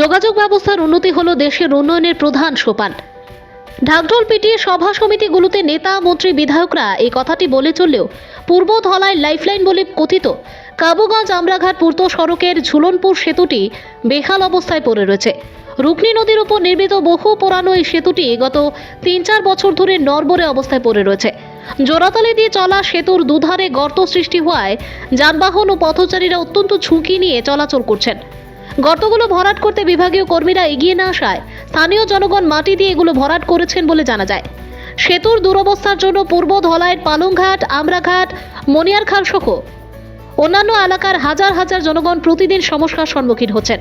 যোগাযোগ ব্যবস্থার উন্নতি হলো দেশের উন্নয়নের প্রধান সোপান। ঢাকঢোল পিটিয়ে সভা সমিতিগুলোতে নেতা, মন্ত্রী, বিধায়করা এই কথাটি বলে চললেও পূর্ব ধলায় লাইফলাইন বলে কথিত কাবুগঞ্জ আমরাঘাট পূর্ত সড়কের ঝুলনপুর সেতুটি বেহাল অবস্থায় পড়ে রয়েছে। রুকনি নদীর উপর নির্মিত বহু পুরানো এই সেতুটি গত তিন চার বছর ধরে নরবরে অবস্থায় পড়ে রয়েছে। জোড়াতালি দিয়ে চলা সেতুর দুধারে গর্ত সৃষ্টি হওয়ায় যানবাহন ও পথচারীরা অত্যন্ত ঝুঁকি নিয়ে চলাচল করছেন। গর্তগুলো ভরাট করতে বিভাগীয় কর্মীরা এগিয়ে না আসায় স্থানীয় জনগণ মাটি দিয়ে এগুলো ভরাট করেছেন বলে জানা যায়। সেতুর দুরবস্থার জন্য পূর্ব ধলাইয়ের পালংঘাট, আমরাঘাট, মনিয়ারখাল সহ অন্যান্য এলাকার হাজার হাজার জনগণ প্রতিদিন সমস্যার সম্মুখীন হচ্ছেন।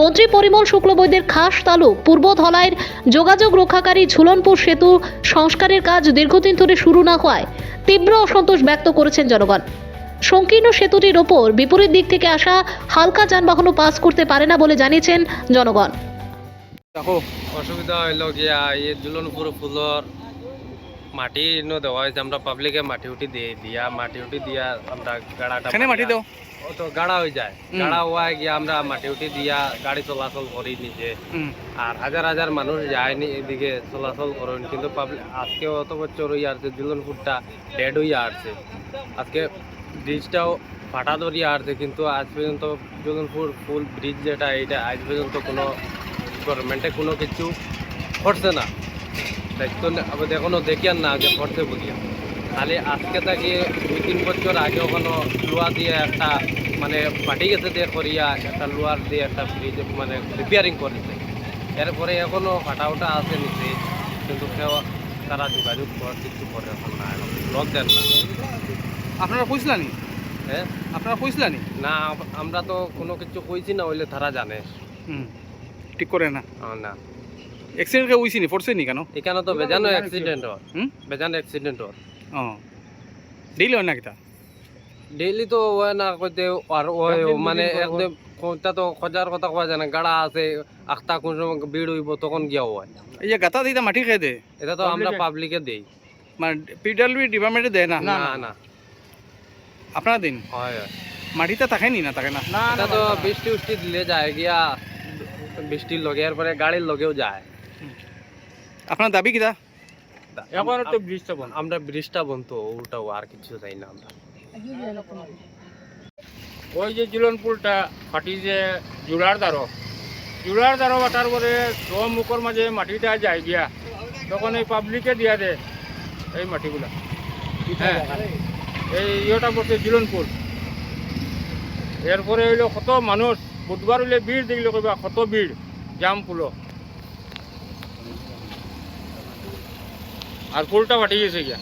মন্ত্রী পরিমল শুক্লবৈদ্যের খাস তালুক পূর্ব ধলাইয়ের যোগাযোগ রক্ষাকারী ঝুলনপুর সেতু সংস্কারের কাজ দীর্ঘদিন ধরে শুরু না হওয়ায় তীব্র অসন্তোষ ব্যক্ত করেছেন জনগণ। সংকীর্ণ সেতুটির ওপর বিপরীত দিক থেকে আসা হালকা যানবাহনও পাস করতে পারে না বলে জানিয়েছেন জনগণ। দেখো অসুবিধা হইল গিয়া এই জুলনপুর ফুলর মাটি ন দেওয়া হয়েছে। আমরা পাবলিকে মাটি উঠি দিয়ে দিয়া মাটি উঠি দিয়া আমরা গাড়াটা মাটি দাও। ও তো গাড়া হয়ে যায়। গাড়া হওয়ায় গিয়া আমরা মাটি উঠি দিয়া গাড়ি চলাচল করি নিজে। আর হাজার হাজার মানুষ যায়নি এদিকে চলাচল করেন কিন্তু পাবলিক আজকে অত বছর হইয়া আসছে জুলনপুরটা ডেড হইয়া আসছে। আজকে ব্রিজটাও ফাটা ধরিয়া আসছে কিন্তু আজ পর্যন্ত জুলনপুর ফুল ব্রিজ যেটা এটা আজ পর্যন্ত কোনো গভর্নমেন্টে কোনো কিছু করছে না। দেখতো নে- আবার এখনও দেখিয়ান না যে করছে বলিয়া। খালি আজকে থাকি দুই তিন বছর আগে ওখানে লোহা দিয়ে একটা মানে ফাটি গেছে দিয়ে করিয়া একটা লোহার দিয়ে একটা ব্রিজ মানে রিপেয়ারিং করেছে। এরপরে এখনও ফাটা ওটা আছে নিচে কিন্তু কেউ তারা যোগাযোগ করার কিছু করে এখন না এখন ব্লক দেন না। আপনারা কইছিলানি হ্যাঁ আপনারা কইছিলানি না? আমরা তো কোনো কিছু কইছি না হইলে তারা জানে। হুম ঠিক করে না। না। এক্সিডেন্ট কে হইছিনি পড়ছে নি কেন? এখানে তো বেজানো অ্যাক্সিডেন্ট হয় হুম? বেজানো অ্যাক্সিডেন্ট হয় ও। হয় না কিতা ডেইলি তো হয় না কইতে আর ওই মানে একদম কোনটা তো খোঁজার কথা কোয়া যায় না গাড়া আছে আখতা কোন সময় ভিড় হইব তখন গিয়া হয়। এই যে গাতা দিতে মাটি খেয়ে দে। এটা তো আমরা পাবলিকে দেই। মানে পিডাব্লিউ ডিপার্টমেন্টে দেয় না? না না আপনারা দিন? হয় হয়। মাটিতে থাকে নি না থাকে না? এটা তো বৃষ্টি উষ্টি দিলে যায় গিয়া বৃষ্টির লগে এরপরে গাড়ির লগেও যায়। আপনার দাবি কিতা? এখন তো বন্ধ। আমরা ব্রিজটা বন্ধ ওটাও আর কিছু চাই না আমরা। ওই যে জিলন পুলটা ফাটি যে জোড়ার দ্বারো জোড়ার দ্বারো বাটার পরে ছ মুখর মাঝে মাটিটা যায় গিয়া তখন এই পাবলিকে দিয়া দে এই মাটিগুলা। হ্যাঁ। এই ইয়েটা পড়ছে জিলনপুর এরপরে হইল কত মানুষ বুধবার হইলে ভিড় দেখলে কইবা কত ভিড় জাম পুলো। আর পুলটা ফাটি গেছে গিয়া।